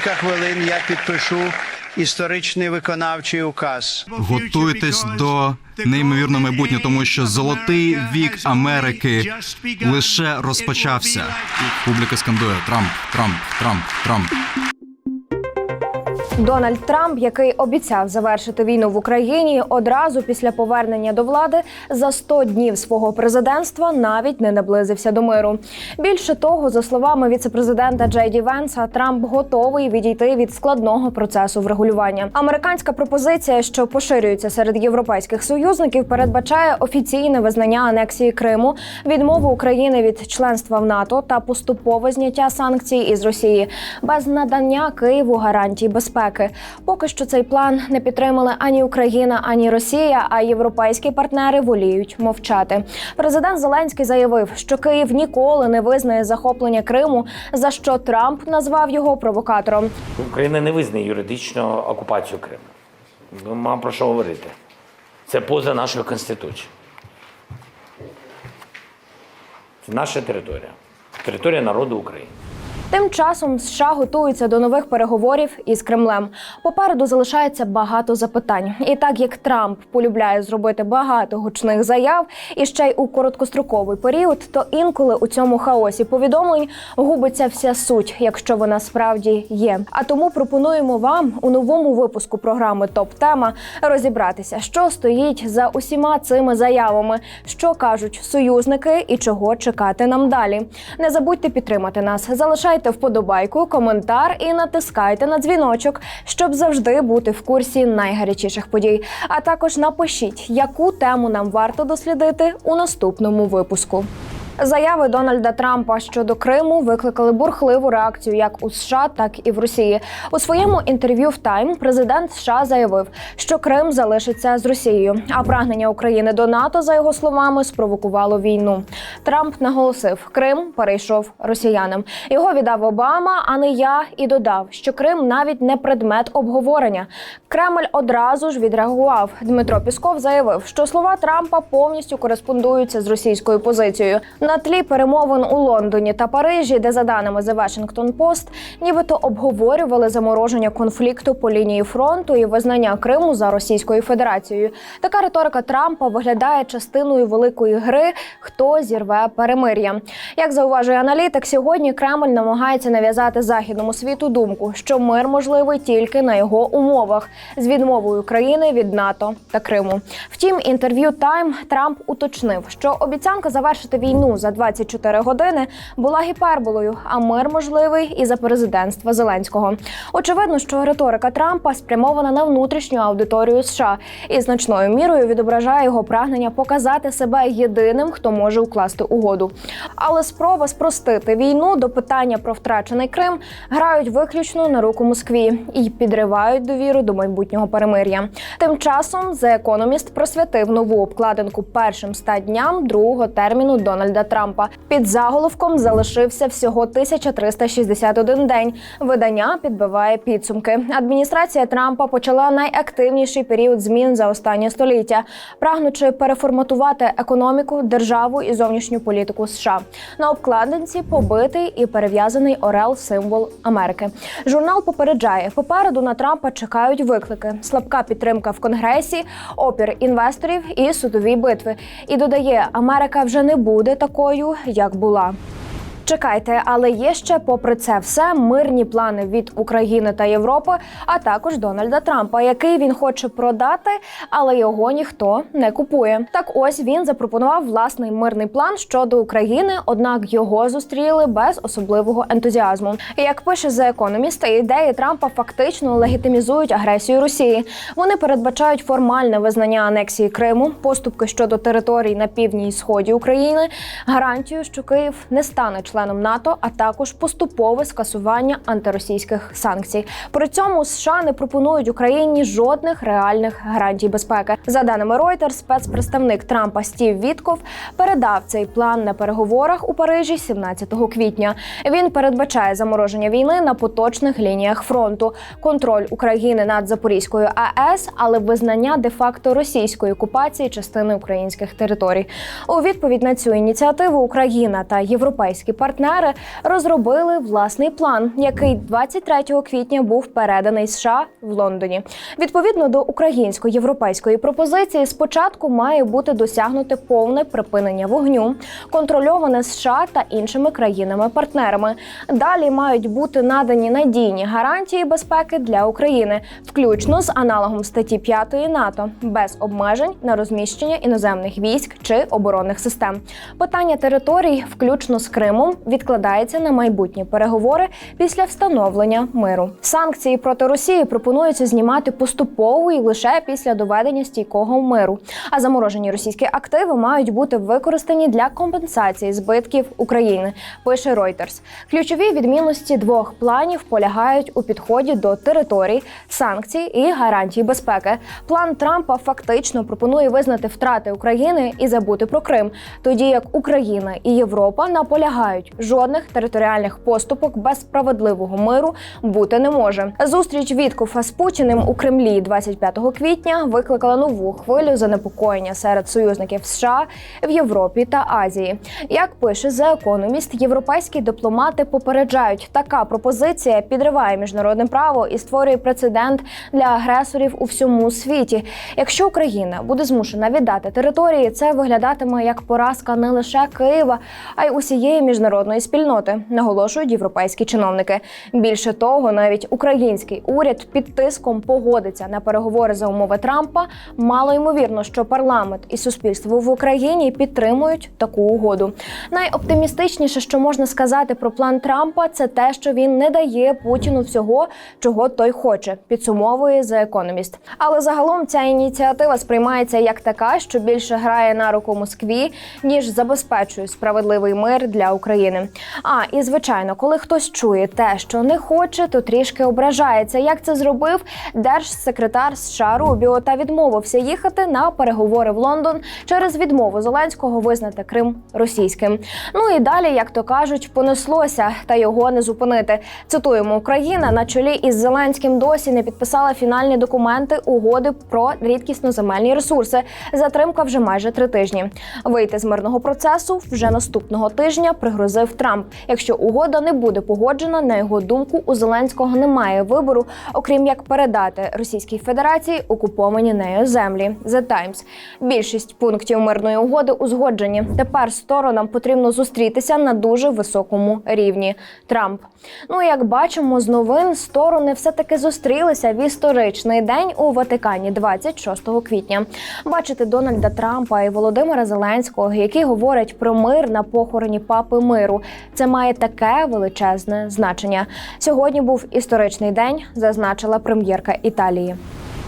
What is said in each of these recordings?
кілька хвилин я підпишу історичний виконавчий указ. Готуйтесь до неймовірного майбутнього, тому що золотий вік Америки лише розпочався. Публіка скандує Трамп, Трамп, Трамп, Трамп. Дональд Трамп, який обіцяв завершити війну в Україні одразу після повернення до влади, за 100 днів свого президентства навіть не наблизився до миру. Більше того, за словами віцепрезидента Джей Ді Венса, Трамп готовий відійти від складного процесу врегулювання. Американська пропозиція, що поширюється серед європейських союзників, передбачає офіційне визнання анексії Криму, відмову України від членства в НАТО та поступове зняття санкцій із Росії без надання Києву гарантій безпеки. Поки що цей план не підтримали ані Україна, ані Росія, а європейські партнери воліють мовчати. Президент Зеленський заявив, що Київ ніколи не визнає захоплення Криму, за що Трамп назвав його провокатором. Україна не визнає юридично окупацію Криму. Ну, Мам про що говорити. Це поза нашою Конституцією. Це наша територія. Територія народу України. Тим часом США готуються до нових переговорів із Кремлем. Попереду залишається багато запитань. І так як Трамп полюбляє зробити багато гучних заяв і ще й у короткостроковий період, то інколи у цьому хаосі повідомлень губиться вся суть, якщо вона справді є. А тому пропонуємо вам у новому випуску програми Топ Тема розібратися, що стоїть за усіма цими заявами, що кажуть союзники і чого чекати нам далі. Не забудьте підтримати нас. Залишайте вподобайку, коментар і натискайте на дзвіночок, щоб завжди бути в курсі найгарячіших подій. А також напишіть, яку тему нам варто дослідити у наступному випуску. Заяви Дональда Трампа щодо Криму викликали бурхливу реакцію як у США, так і в Росії. У своєму інтерв'ю в Тайм президент США заявив, що Крим залишиться з Росією, а прагнення України до НАТО, за його словами, спровокувало війну. Трамп наголосив, Крим перейшов росіянам. Його віддав Обама, а не я, і додав, що Крим навіть не предмет обговорення. Кремль одразу ж відреагував. Дмитро Пісков заявив, що слова Трампа повністю кореспондуються з російською позицією. На тлі перемовин у Лондоні та Парижі, де за даними The Washington Post, нібито обговорювали замороження конфлікту по лінії фронту і визнання Криму за Російською Федерацією. Така риторика Трампа виглядає частиною великої гри, хто зірве перемир'я. Як зауважує аналітик, сьогодні Кремль намагається нав'язати західному світу думку, що мир можливий тільки на його умовах з відмовою країни від НАТО та Криму. Втім, інтерв'ю Тайм Трамп уточнив, що обіцянка завершити війну за 24 години була гіперболою, а мир можливий і за президентства Зеленського. Очевидно, що риторика Трампа спрямована на внутрішню аудиторію США і значною мірою відображає його прагнення показати себе єдиним, хто може укласти угоду. Але спроба спростити війну до питання про втрачений Крим грають виключно на руку Москві і підривають довіру до майбутнього перемир'я. Тим часом The Economist просвятив нову обкладинку першим ста дням другого терміну Дональда Трампа. Під заголовком залишився всього 1361 день. Видання підбиває підсумки. Адміністрація Трампа почала найактивніший період змін за останнє століття, прагнучи переформатувати економіку, державу і зовнішню політику США. На обкладинці побитий і перев'язаний орел символ Америки. Журнал попереджає, попереду на Трампа чекають виклики, слабка підтримка в конгресі, опір інвесторів і судові битви. І додає, Америка вже не буде такою, як була. Чекайте, але є ще, попри це все, мирні плани від України та Європи, а також Дональда Трампа, який він хоче продати, але його ніхто не купує. Так ось він запропонував власний мирний план щодо України, однак його зустріли без особливого ентузіазму. Як пише The Economist, ідеї Трампа фактично легітимізують агресію Росії. Вони передбачають формальне визнання анексії Криму, поступки щодо територій на півдні і сході України, гарантію, що Київ не стане членом НАТО, а також поступове скасування антиросійських санкцій. При цьому США не пропонують Україні жодних реальних гарантій безпеки. За даними Reuters, спецпредставник Трампа Стів Вітков передав цей план на переговорах у Парижі 17 квітня. Він передбачає замороження війни на поточних лініях фронту, контроль України над Запорізькою АЕС, але визнання де-факто російської окупації частини українських територій. У відповідь на цю ініціативу Україна та європейські партнери партнери розробили власний план, який 23 квітня був переданий США в Лондоні. Відповідно до українсько-європейської пропозиції, спочатку має бути досягнуте повне припинення вогню, контрольоване США та іншими країнами-партнерами. Далі мають бути надані надійні гарантії безпеки для України, включно з аналогом статті 5 НАТО, без обмежень на розміщення іноземних військ чи оборонних систем. Питання територій, включно з Кримом, відкладається на майбутні переговори після встановлення миру. Санкції проти Росії пропонується знімати поступово і лише після доведення стійкого миру. А заморожені російські активи мають бути використані для компенсації збитків України. Пише Reuters. Ключові відмінності двох планів полягають у підході до територій, санкцій і гарантій безпеки. План Трампа фактично пропонує визнати втрати України і забути про Крим, тоді як Україна і Європа наполягають, жодних територіальних поступок без справедливого миру бути не може. Зустріч Віткофа з Путіним у Кремлі 25 квітня викликала нову хвилю занепокоєння серед союзників США в Європі та Азії. Як пише The Economist, європейські дипломати попереджають, така пропозиція підриває міжнародне право і створює прецедент для агресорів у всьому світі. Якщо Україна буде змушена віддати території, це виглядатиме як поразка не лише Києва, а й усієї міжнародної спільноти, наголошують європейські чиновники. Більше того, навіть український уряд під тиском погодиться на переговори за умови Трампа. Мало ймовірно, що парламент і суспільство в Україні підтримують таку угоду. Найоптимістичніше, що можна сказати про план Трампа, це те, що він не дає Путіну всього, чого той хоче. Підсумовує The Economist. Але загалом ця ініціатива сприймається як така, що більше грає на руку Москві, ніж забезпечує справедливий мир для України. А і звичайно, коли хтось чує те, що не хоче, то трішки ображається. Як це зробив держсекретар США Рубіо та відмовився їхати на переговори в Лондон через відмову Зеленського визнати Крим російським. Ну і далі, як то кажуть, понеслося та його не зупинити. Цитуємо, Україна на чолі із Зеленським досі не підписала фінальні документи угоди про рідкісно-земельні ресурси. Затримка вже майже три тижні. Вийти з мирного процесу вже наступного тижня пригрозив Трамп. Якщо угода не буде погоджена, на його думку, у Зеленського немає вибору, окрім як передати Російській Федерації окуповані нею землі. The Times. Більшість пунктів мирної угоди узгоджені. Тепер сторонам потрібно зустрітися на дуже високому рівні. Трамп. Ну як бачимо з новин, сторони все таки зустрілися в історичний день у Ватикані 26 квітня. Бачити Дональда Трампа і Володимира Зеленського, які говорять про мир на похороні папи миру. Це має таке величезне значення. Сьогодні був історичний день, зазначила прем'єрка Італії.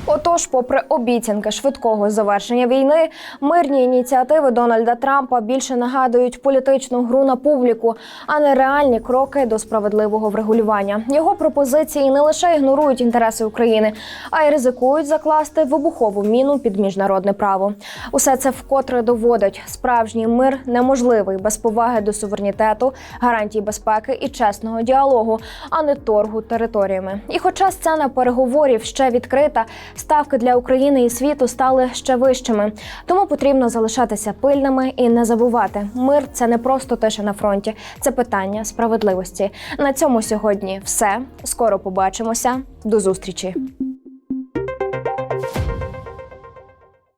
Отож, попри обіцянки швидкого завершення війни, мирні ініціативи Дональда Трампа більше нагадують політичну гру на публіку, а не реальні кроки до справедливого врегулювання. Його пропозиції не лише ігнорують інтереси України, а й ризикують закласти вибухову міну під міжнародне право. Усе це вкотре доводить, справжній мир неможливий без поваги до суверенітету, гарантій безпеки і чесного діалогу, а не торгу територіями. І хоча сцена переговорів ще відкрита, ставки для України і світу стали ще вищими. Тому потрібно залишатися пильними і не забувати. Мир це не просто тиша на фронті, це питання справедливості. На цьому сьогодні все. Скоро побачимося. До зустрічі.